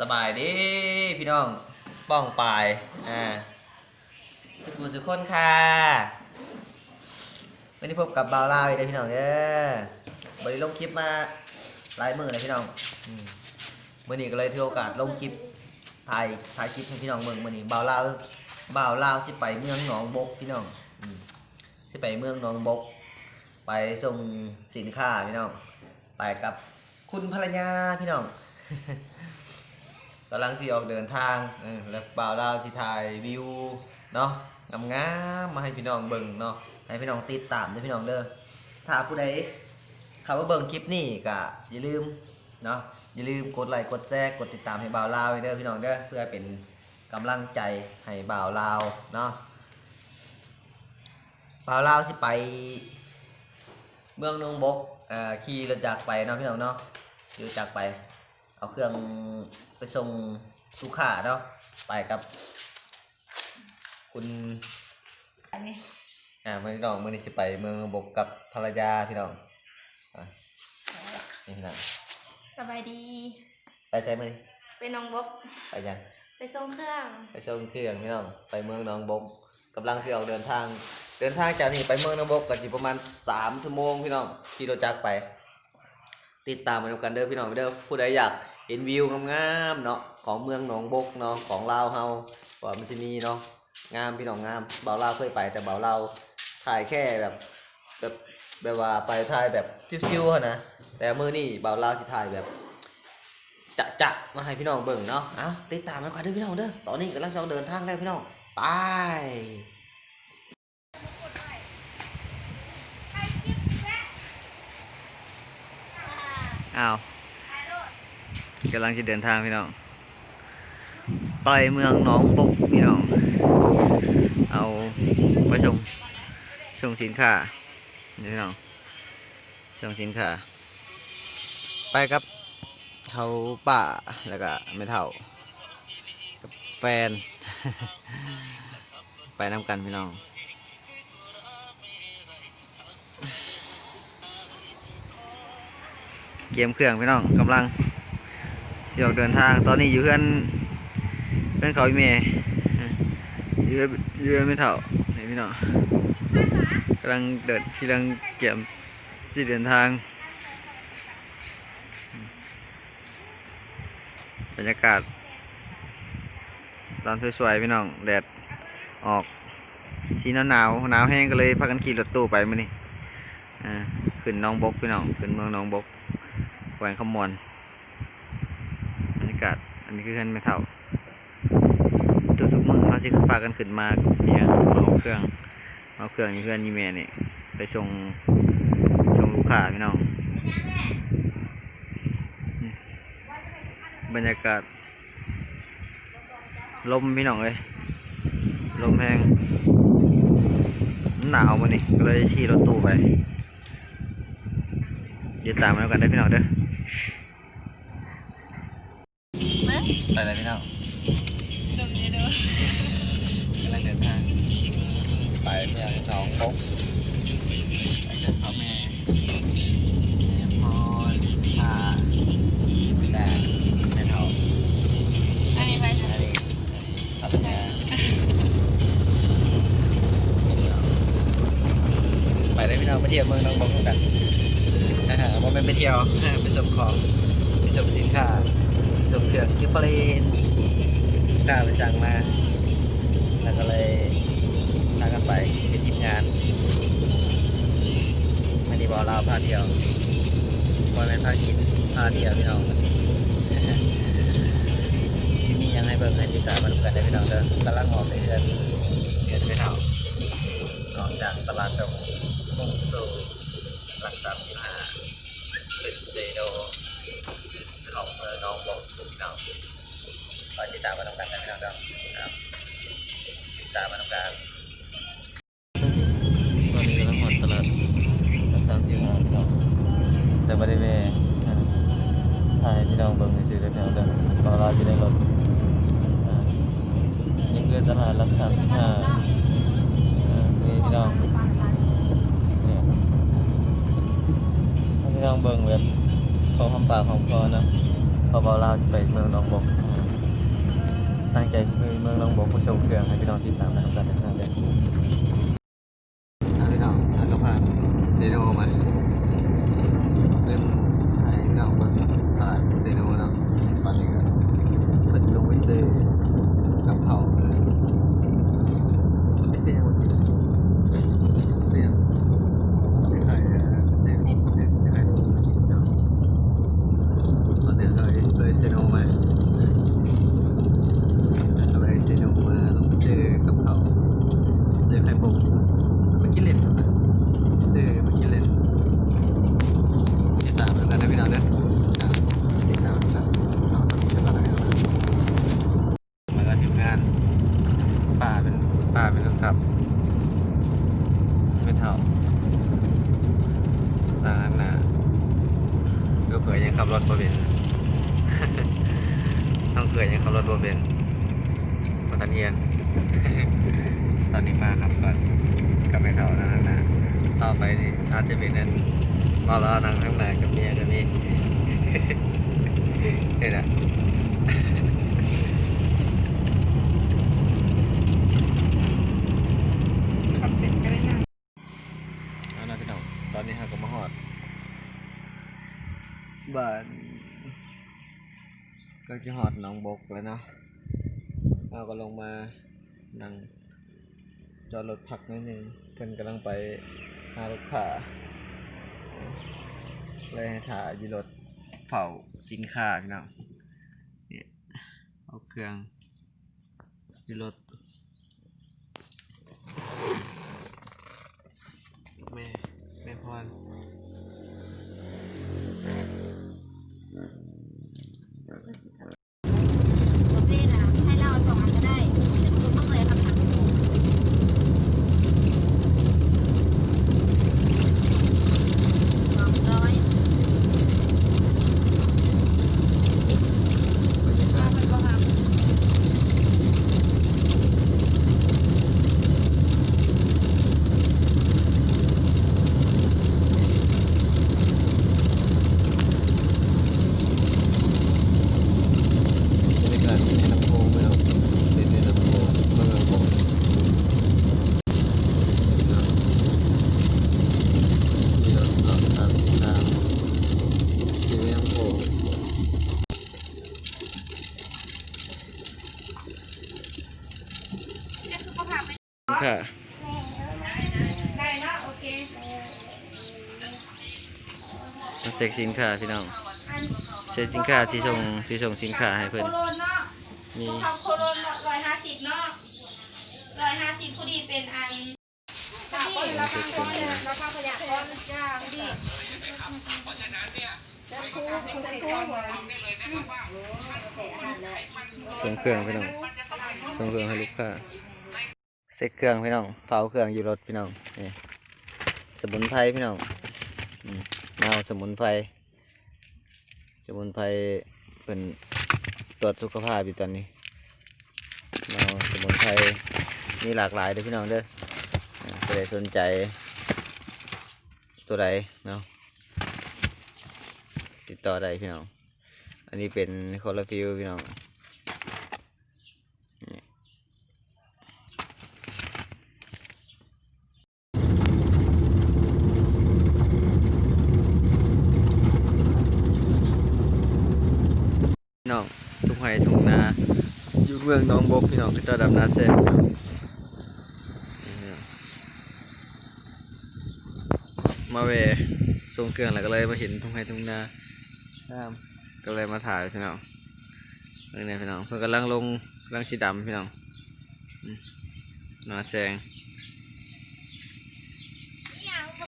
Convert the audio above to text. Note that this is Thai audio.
สบายดีพี่น้องป้องปลายอ่าสุขุสุขคนค่ะวันนี้พบกับบาวลาวอีกแล้วพี่น้องเด้อบริลงคลิปมาหลายมือเลยพี่น้องอืมมื่อนี้ก็เลยถือโอกาสลงคลิปถ่ายถ่ายคลิปให้พี่น้องเมืองเมื่อนี้บาวลาวบาวลาวสิไปเมืองหนองบกพี่น้องสิไปเมืองหนองบก ไปส่งสินค้าพี่น้องไปกับคุณภรรยาพี่น้อง กำลังสิออกเดินทางแล้วบ่าวลาวสิถ่ายวิวเนาะงามๆมาให้พี่น้องเบิ่งเนาะให้พี่น้องติดตามด้วยพี่น้องเด้อถ้าผู้ใดเข้ามาเบิ่งคลิปนี้ก็อย่าลืมเนาะอย่าลืมกดไลค์กดแชร์กดติดตามให้บ่าวลาวเด้อพี่น้องเด้อเพื่อเป็นกำลังใจให้บ่าวลาวเนาะบ่าวลาวสิไปเมืองนงบกเอ่อขี่รถจักรไปเนาะพี่น้องเนาะรถจักรไป เอาเครื่องไปส่งลูกค้าเนาะไปกับ คุณอันนี้อ่าเมื่อน้องมื่อนี้สิไปเมืองนงบกกับภรรยาพี่น้องอะนี่พี่น้องสบายดี ไปใช้มื่อนี้ไปหน้องบกไปยังไปส่งเครื่อง ไปส่งเครื่องพี่น้องไปเมืองนองบกกำลังสิออกเดินทาง เดินทางจากนี่ไปเมืองนองบกก็สิประมาณสามชั่วโมงพี่น้องขี่รถจักรไป ติดตามมาดูกันเด้อพี่น้องเด้อผู้ใดอยากเห็นวิวงามๆเนาะของเมืองหนองบกเนาะของลาวเฮาว่ามันจะมีเนาะงามพี่น้องงามเบาลาวเคยไปแต่เบาลาวถ่ายแค่แบบแบบแบบว่าไปถ่ายแบบชิวๆนะแต่มื้อนี้เบาลาวสิถ่ายแบบจะจะมาให้พี่น้องเบิ่งเนาะเอ้าติดตามมาก่อนเด้อพี่น้องเด้อตอนนี้กำลังจะเดินทางแล้วพี่น้องไป อ้าวกำลังจะเดินทางพี่น้องไปเมืองหนองบกพี่น้อง เอาไปส่งส่งสินค้าพี่น้องส่งสินค้าไปกับเท่าป่าแล้วก็ไม่เท่ากับแฟน ไปนำกันพี่น้อง เกมเครื่องพี่น้องกำลังเสียออกเดินทาง ตอนนี้อยู่เพื่อนเพื่อนเขาอีเมย์อยู่อยู่ไม่เท่านี่พี่น้องกำลังเดินที่กำลังเก็บที่เดินทางบรรยากาศตอนสวยๆพี่น้องแดดออกสีหนาวหนาวหนาวแห้งก็เลยพากันขี่รถตู้ไปมื้อนี้อ่าขึ้นน้องบกพี่น้องขึ้นเมืองน้องบก แหวนขมวนบรรยากาศอันนี้คือเพื่อนไม่เท่าทุกทุกมือเขาสิพากันขึ้นมาเมียเอาเครื่องเอาเครื่องนี่เพื่อนนี่แม่นี่ไปส่งส่งลูกค้าพี่น้องอืมบรรยากาศ ลมพี่น้องเลยลมแห้งหนาวมานี่ก็เลยขี่รถตู้ไปเดี๋ยวตามมาแล้วกันได้พี่น้องเด้อ เบิ้งไปเลยพี่น้องดมเดี๋ยวกำลังเดินทางไปเมืองหนองบกไปเจอพ่อแม่แม่พ่อพาแต่แม่เท่าอันนี้ไปอันค่ะนี้ภรรยาไปเลยพี่น้องไปเที่ยวเมืองหนองบกกันนะฮะว่าไม่ไปเที่ยวไปส่งของไปส่งสินค้า ส่งเครื่องกิฟเฟรนข้าไปสั่งมา แล้วก็เลยพากันไปเป็นทีมงานไม่ได้บอกเราพาเที่ยวบอลเป็นพากินพาเที่ยวพี่น้องซิมียังให้เบิ่งให้ติดตามมาดูกันได้พี่น้องเด้อกำลังออกในเดือนเดือนไม่เท่าออกจากตลาดดงมุ่งสู่หลักสามสิบห้า ติดตามมาดูกันนะพี่น้องดอครับติดตามมาทำการตอนนี้กำลังหมดตลาดรักสามสิบห้าพี่น้องแต่บริเวณถ่ายพี่น้องเบิ่งซื้อได้พี่น้องเด้อตอนเราจะได้รถอ่านี่คือตลาดรักสามสิบห้าอ่นี่พี่น้องเนี่ยพี่น้องเบิ่งแบบพอคำปากของพอนะพอเบาลาจะไปเมืองหนองบก ตั้งใจจะไปเมืองลองบอกผู้ชมเครื่องให้พี่น้องติดตามนะครับการเดินทางเด้อพี่น้องแล้วก็ผ่านเซโนมาเริ่มให้พี่น้องเบิ่งตลาดเซโนเนาะตอนนี้ก็เพิ่นลงไปซื้อกับข้าวไปซื้อหยังมากินซื้อหยังซื้อไข่เอ่อซื้อซื้อซื้อไข่มากินเนาะ ตอนนี้เลยเลยเซโนมาก็เลยเซโนมาลงไปเจอกับเขาเจอไข่ปุกมากินเล่นเจอมากินเล่นติดตามแล้วกันนะพี่น้องเด้ออะติดตามกันเอาสักสักหน่อยนะครับมาก็ทีมงานป้าเป็นป้าเป็นคนขับไม่ เท่าร้านน่ะก็เผื่อยังขับรถบ่เป็นต้องเผื่อยังขับรถบ่เป็นมาตันเฮียน ตอนนี้มาครับก่อนกลับไปเขานะข้างหน้าต่อไปนี่อาจจะเป็นนั่นบอลนั่งข้งหน้ากับเมียกับนี่เห็นะ ขับเป็นก็ได้นะ เอานะพี่น้องตอนนี้เราก็มาหอด บ้านก็จะหอดหนองบกแล้วเนาะเราก็ลงมานั่งจอดรถพักนิดนึงเพิ่นกำลังไปหาลูกค้าเลยถ่ายยีรถเฝ้าสินค้าพี่น้องนี่เอาเครื่องยีรถแม่แม่พร กาแฟนะให้เราสองอันก็ได้แต่คุณต้องเลยครับทางสองร้อย บรรยากาศ เป็นก็ครับ บรรยากาศในลำโพงพี่น้องเล่นในลำโพงเมืองลำโพงนี่เราเราตามติดตามที่แม่ลำโพง เช็คสุขภาพไหม ค่ะ ได้เนาะโอเค มาเซ็กสินค้าพี่น้องเซ็กสินค้าที่ส่งที่ส่งสินค้าให้เพื่อน โคโรนเนาะมีพวกเขาโคโรนร้อยห้าสิบเนาะร้อยห้าสิบพอดีเป็นอันพอดีราคาพอดีราคาประหยัดพอจ้าพอดีส่งเครื่องพี่น้องส่งเครื่องให้ลูกค้าเซ็กเครื่องพี่น้องเฝ้าเครื่องอยู่รถพี่น้องนี่สมุนไพรพี่น้องอืมมา เอาสมุนไพรสมุนไพรเป็นตรวจสุขภาพอยู่ตอนนี้เอาสมุนไพรมีหลากหลายเด้อพี่น้องเด้อใครสนใจ ตัวใดเนาะติดต่อได้พี่น้อง อันนี้เป็นคอร์ฟิวพี่น้องนี่พี่น้องทุกไห้ทุกนาอยู่ เมืองน้องบกพี่น้องก็จะดำนาเซนมาเวส่งเครื่องแล้วก็เลยมาเห็นทุกไห้ทุกนาก็เลยมาถ่ายพี่น้องเรื่องนี้พี่น้องเพื่อนกำลังลงกำลังสีดำพี่น้องนาแซง